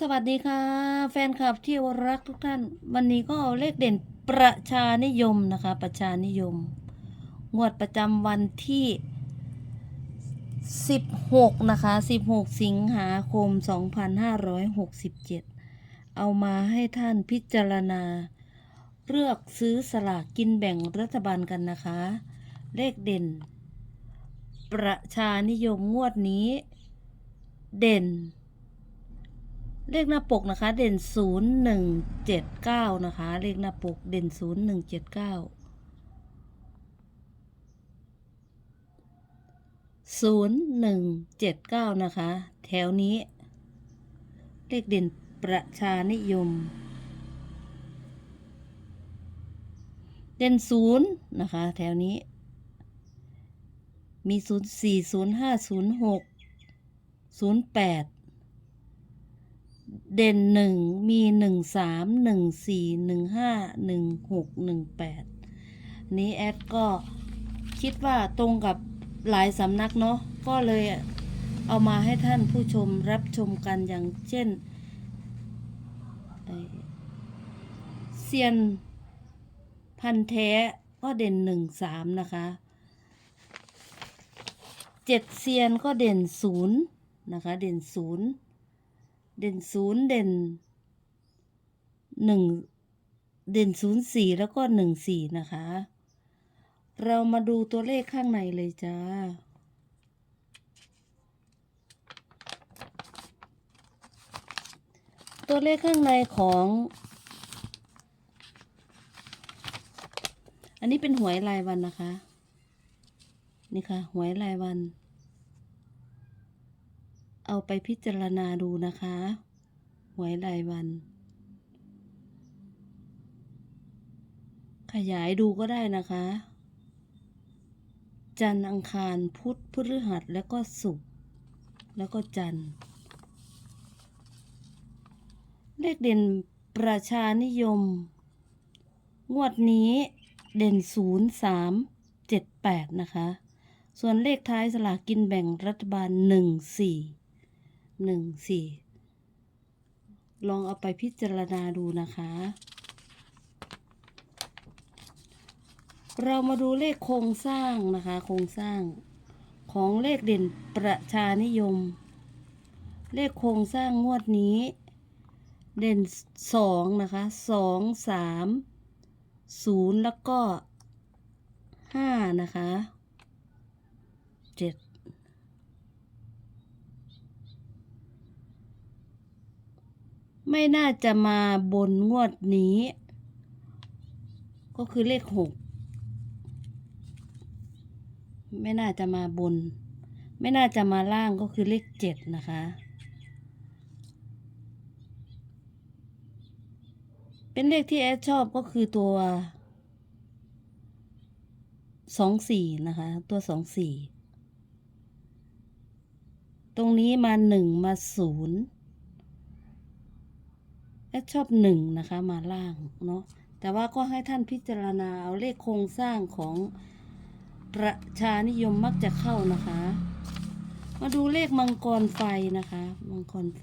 สวัสดีค่ะ แฟนคลับที่รักทุกท่าน วันนี้ก็เอาเลขเด่นประชานิยมนะคะ ประชานิยม งวดประจำวันที่ 16 นะคะ 16 สิงหาคม 2567 เอามาให้ท่านพิจารณา เลือกซื้อสลากกินแบ่งรัฐบาลกันนะคะ เลขเด่น ประชานิยมงวดนี้ เด่น เลขหน้าปกนะคะ เด่นศูนย์หนึ่งเจ็ดเก้านะคะ เลขหน้าปกเด่นศูนย์หนึ่งเจ็ดเก้าศูนย์หนึ่งเจ็ดเก้านะคะ แถวนี้ เลขเด่นประชานิยม เด่นศูนย์นะคะ แถวนี้ มีศูนย์สี่ศูนย์ห้าศูนย์หกศูนย์แปด เด่นหนึ่งมีหนึ่งสามหนึ่งสี่หนึ่งห้าหนึ่งหกหนึ่งแปดนี้แอดก็คิดว่าตรงกับหลายสำนักเนาะก็เลยเอามาให้ท่านผู้ชมรับชมกันอย่างเช่นเซียนพันแท้ก็เด่นหนึ่งสามนะคะเจ็ดเซียนก็เด่นศูนย์นะคะ เด่นศูนย์ เด่นศูนย์เด่นหนึ่งเด่นศูนย์สี่แล้วก็หนึ่งสี่นะคะ เรามาดูตัวเลขข้างในเลยจ้า ตัวเลขข้างในของ อันนี้เป็นหวยรายวันนะคะ นี่ค่ะ หวยรายวัน เอาไปพิจารณาดูนะคะหวยรายวัน ขยายดูก็ได้นะคะ จันอังคารพุธพฤหัสแล้วก็ศุกร์แล้วก็จันเลขเด่นประชานิยม งวดนี้เด่นศูนย์สามเจ็ดแปดนะคะ ส่วนเลขท้ายสลากกินแบ่งรัฐบาลหนึ่งสี่ หนึ่งสี่ลองเอาไปพิจารณาดูนะคะ เรามาดูเลขโครงสร้างนะคะ โครงสร้างของเลขเด่นประชานิยม เลขโครงสร้างงวดนี้ เด่นสองนะคะสองสามศูนย์แล้วก็ห้านะคะเจ็ด ไม่น่าจะมาบนงวดนี้ ก็คือเลขหกไม่น่าจะมาบน ไม่น่าจะมาล่างก็คือเลขเจ็ดนะคะ เป็นเลขที่แอดชอบก็คือตัวสองสี่นะคะ ตัวสองสี่ตรงนี้มาหนึ่งมาศูนย์ แอชอบหนึ่งนะคะมาล่างเนาะแต่ว่าก็ให้ท่านพิจารณาเอาเลขโครงสร้างของประชานิยมมักจะเข้านะคะ มาดูเลขมังกรไฟนะคะ มังกรไฟ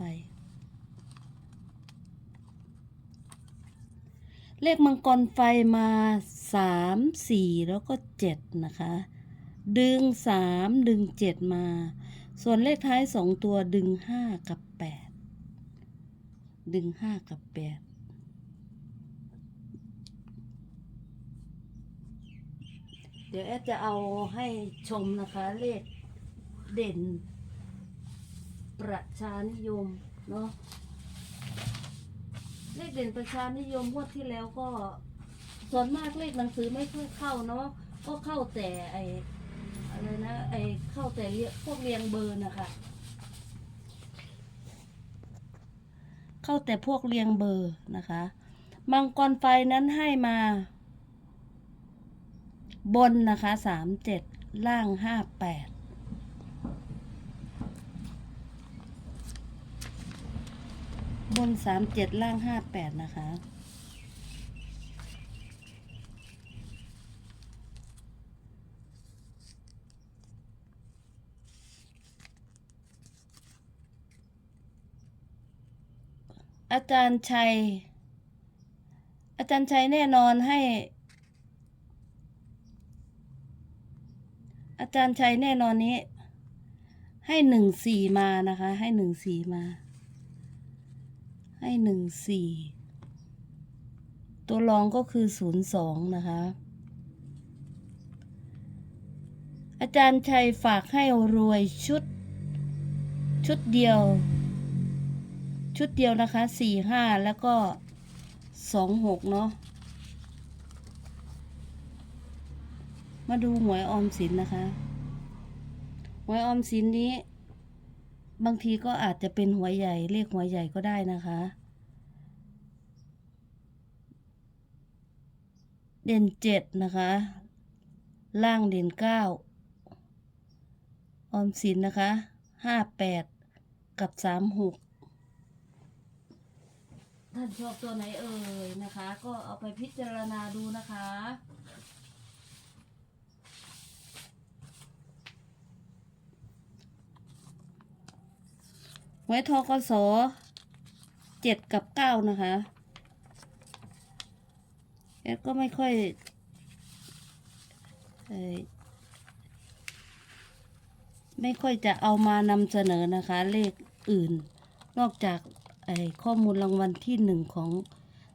เลขมังกรไฟมาสามสี่แล้วก็เจ็ดนะคะ ดึงสามดึงเจ็ดมา ส่วนเลขท้ายสองตัวดึงห้ากับ ดึงห้ากับแปดเดี๋ยวแอดจะเอาให้ชมนะคะเลขเด่น ประชานิยมเนาะเลขเด่นประชานิยมงวดที่แล้วก็ ส่วนมากเลขหนังสือไม่ค่อยเข้าเนาะก็เข้าแต่ไออะไรนะไอเข้าแต่เรียพวกเรียงเบอร์นะคะ เข้าแต่พวกเรียงเบอร์นะคะ มังกรไฟนั้นให้มา บนนะคะสามเจ็ดล่างห้าแปดบนสามเจ็ดล่างห้าแปดนะคะ อาจารย์ชัย อาจารย์ชัยแน่นอนให้ อาจารย์ชัยแน่นอนนี้ ให้หนึ่งสี่มานะคะ ให้หนึ่งสี่มา ให้หนึ่งสี่ตัวรองก็คือศูนย์สองนะคะ อาจารย์ชัยฝากให้รวยชุด ชุดเดียว ชุดเดียวนะคะสี่ห้าแล้วก็สองหกเนาะมาดูหวยออมสินนะคะหวยออมสินนี้ บางทีก็อาจจะเป็นหัวใหญ่เลขหัวใหญ่ก็ได้นะคะ เด่นเจ็ดนะคะ ล่างเด่นเก้าออมสินนะคะห้าแปดกับสามหก ท่านชอบตัวไหนเอ่ยนะคะ ก็เอาไปพิจารณาดูนะคะ ไว้ทกสเจ็ดกับเก้านะคะแอดก็ไม่ค่อยไม่ค่อยจะเอามานำเสนอนะคะ เลขอื่น นอกจาก ข้อมูลรางวัลที่หนึ่งของ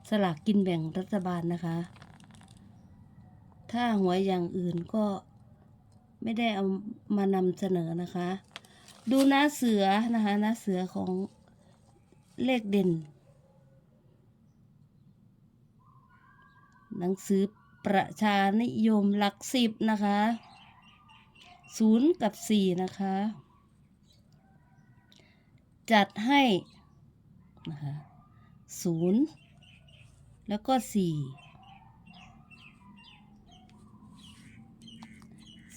สลากกินแบ่งรัฐบาลนะคะ ถ้าหวยอย่างอื่นก็ไม่ได้เอามานำเสนอนะคะ ดูหน้าเสือนะคะหน้าเสือของเลขเด่น หนังสือประชานิยมหลักสิบนะคะศูนย์กับสี่นะคะ จัดให้ นะคะศูนย์แล้วก็สี่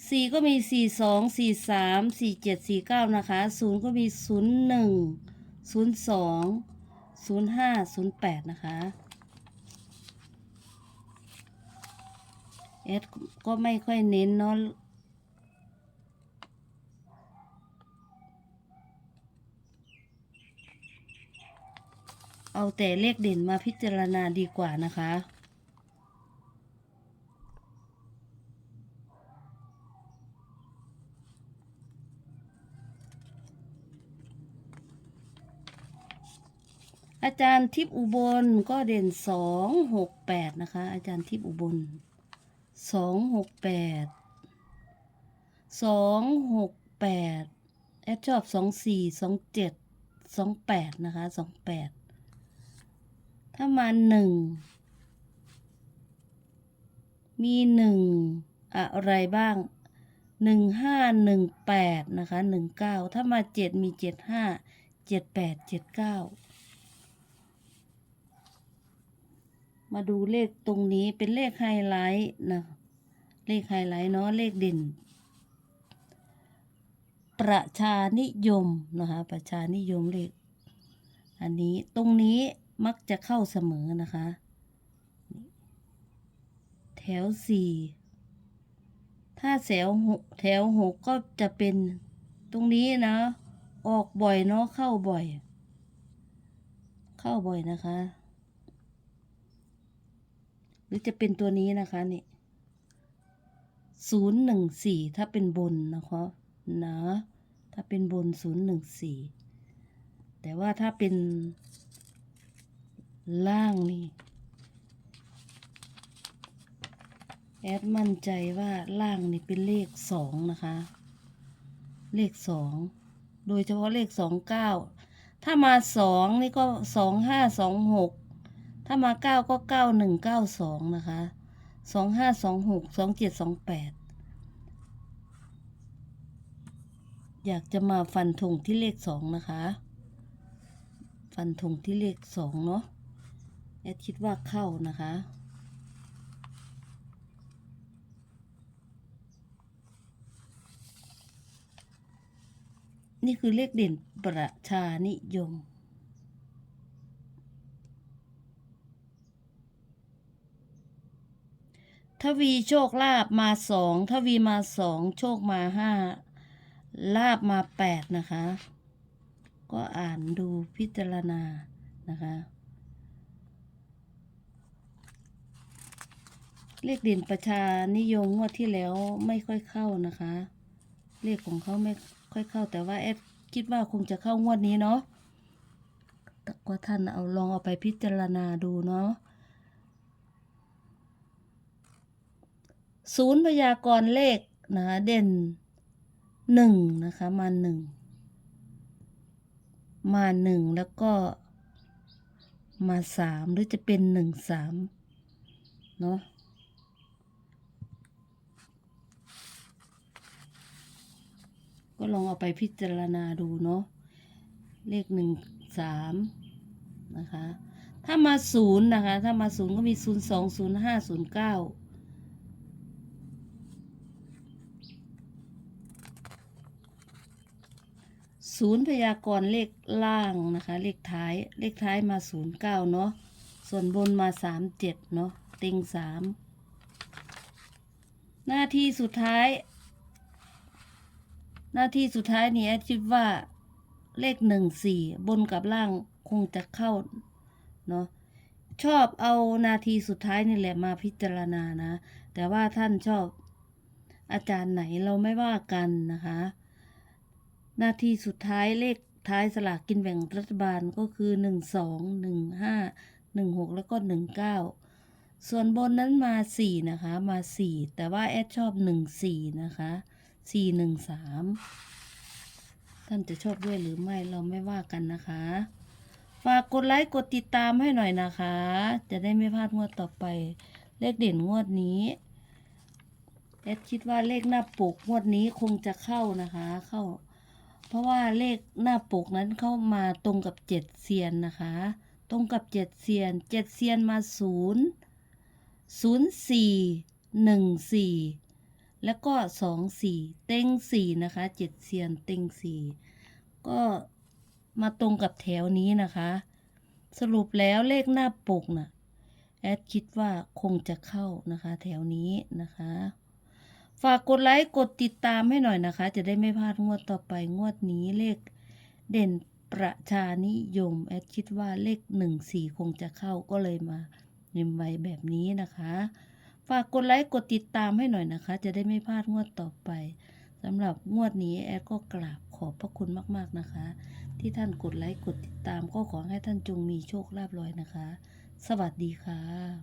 สี่ก็มีสี่สองสี่สามสี่เจ็ดสี่เก้านะคะศูนย์ก็มีศูนย์หนึ่งศูนย์สองศูนย์ห้าศูนย์แปดนะคะเอสก็ไม่ค่อยเน้นเนาะ เอาแต่เลขเด่นมาพิจารณาดีกว่านะคะ อาจารย์ทิพย์อุบลก็เด่นสองหกแปดนะคะ อาจารย์ทิพย์อุบลสองหกแปดสองหกแปดแอดชอบสองสี่สองเจ็ดสองแปดนะคะสองแปด ถ้ามาหนึ่ง มีหนึ่งอะไรบ้างหนึ่งห้าหนึ่งแปดนะคะหนึ่งเก้าถ้ามาเจ็ดมีเจ็ดห้าเจ็ดแปดเจ็ดเก้ามาดูเลขตรงนี้เป็นเลขไฮไลท์นะเลขไฮไลท์เนาะเลขเด่น ประชานิยมนะคะประชานิยมเลขอันนี้ตรงนี้ มักจะเข้าเสมอนะคะ แถวสี่ถ้าแถวหกแถวหกก็จะเป็นตรงนี้นะ ออกบ่อยเนาะเข้าบ่อย เข้าบ่อยนะคะ หรือจะเป็นตัวนี้นะคะนี่ศูนย์หนึ่งสี่ถ้าเป็นบนนะคะนะ ถ้าเป็นบนศูนย์หนึ่งสี่แต่ว่าถ้าเป็น ล่างนี่ แอดมั่นใจว่าล่างนี่เป็นเลขสองนะคะ เลขสองโดยเฉพาะเลขสองเก้าถ้ามาสองนี่ก็สองห้าสองหกถ้ามาเก้าก็เก้าหนึ่งเก้าสองนะคะสองห้าสองหกสองเจ็ดสองแปดอยากจะมาฟันธงที่เลขสองนะคะ ฟันธงที่เลขสองเนาะ แอดคิดว่าเข้านะคะ นี่คือเลขเด่นประชานิยมทวีโชคลาบมาสองทวีมาสองโชคมาห้าลาบมาแปดนะคะ ก็อ่านดูพิจารณานะคะ เลขเด่นประชานิยมงวดที่แล้วไม่ค่อยเข้านะคะ เลขของเขาไม่ค่อยเข้า แต่ว่าแอดคิดว่าคงจะเข้างวดนี้เนาะแต่ก็ท่านเอาลองเอาไปพิจารณาดูเนาะศูนย์พยากรณ์เลขนะคะเด่นหนึ่งนะคะมาหนึ่งมาหนึ่งแล้วก็มาสามหรือจะเป็นหนึ่งสามเนาะ ก็ลองเอาไปพิจารณาดูเนาะเลขหนึ่งสามนะคะ ถ้ามาศูนย์นะคะ ถ้ามาศูนย์ก็มีศูนย์สองศูนย์ห้าศูนย์เก้าศูนย์พยากรณ์เลขล่างนะคะ เลขท้ายเลขท้ายมาศูนย์เก้าเนาะส่วนบนมาสามเจ็ดเนาะต็งสามหน้าที่สุดท้าย หน้าที่สุดท้ายนี้แอดคิดว่าเลขหนึ่งสี่บนกับล่างคงจะเข้าเนาะชอบเอานาทีสุดท้ายนี่แหละมาพิจารณานะ แต่ว่าท่านชอบอาจารย์ไหนเราไม่ว่ากันนะคะ นาทีสุดท้ายเลขท้ายสลากกินแบ่งรัฐบาลก็คือหนึ่งสองหนึ่งห้าหนึ่งหกแล้วก็หนึ่งเก้าส่วนบนนั้นมาสี่นะคะมาสี่แต่ว่าแอดชอบหนึ่งสี่นะคะ สี่หนึ่งสามท่านจะชอบด้วยหรือไม่เราไม่ว่ากันนะคะ ฝากกดไลค์กดติดตามให้หน่อยนะคะ จะได้ไม่พลาดงวดต่อไป เลขเด่นงวดนี้แอดคิดว่าเลขหน้าปกงวดนี้คงจะเข้านะคะ เข้า เพราะว่าเลขหน้าปกนั้นเข้ามาตรงกับเจ็ดเซียนนะคะ ตรงกับเจ็ดเซียนเจ็ดเซียนมาศูนย์ศูนย์สี่หนึ่งสี่ แล้วก็สองสี่เต็งสี่นะคะเจ็ดเซียนเต็งสี่ก็มาตรงกับแถวนี้นะคะ สรุปแล้วเลขหน้าปกน่ะแอดคิดว่าคงจะเข้านะคะแถวนี้นะคะ ฝากกดไลค์กดติดตามให้หน่อยนะคะ จะได้ไม่พลาดงวดต่อไปงวดนี้เลขเด่นประชานิยม แอดคิดว่าเลขหนึ่งสี่คงจะเข้าก็เลยมาเนิมไว้แบบนี้นะคะ ฝากกดไลค์กดติดตามให้หน่อยนะคะ จะได้ไม่พลาดงวดต่อไปสำหรับงวดนี้แอดก็กราบขอบพระคุณมาก ๆนะคะ ที่ท่านกดไลค์กดติดตามก็ขอให้ท่านจงมีโชคลาภลอยนะคะ สวัสดีค่ะ